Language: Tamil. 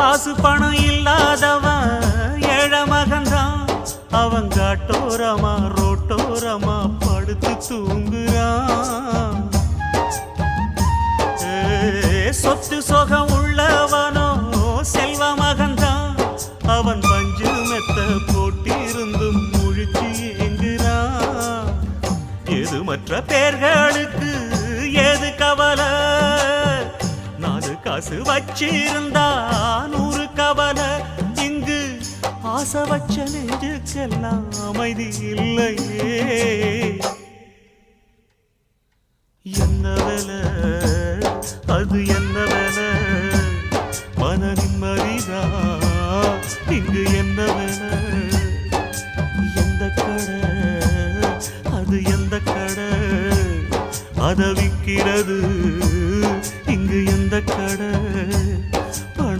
காசு பணம் இல்லாதவன் ஏழை மகன்தான் அவன் காட்டோரமா ரோட்டோரமா படுத்து தூங்குறான். சொத்து சொகம் உள்ளவனோ செல்வ மகன்தான் அவன் பஞ்சு மெத்த போட்டிருந்தும் முழிச்சு எங்குறான் எது மற்ற பேர்களுக்கு எது கவலை? நாலு காசு வச்சிருந்தா ஆசவச்ச நெஞ்சுக்கெல்லாம் அமைதி இல்லையே என்ன வேலை? அது என்ன வேலை? மன நிம்மதிதா இங்கு என்ன வேலை? எந்த கடை? அது எந்த கடை? அதை இங்கு எந்த கடை?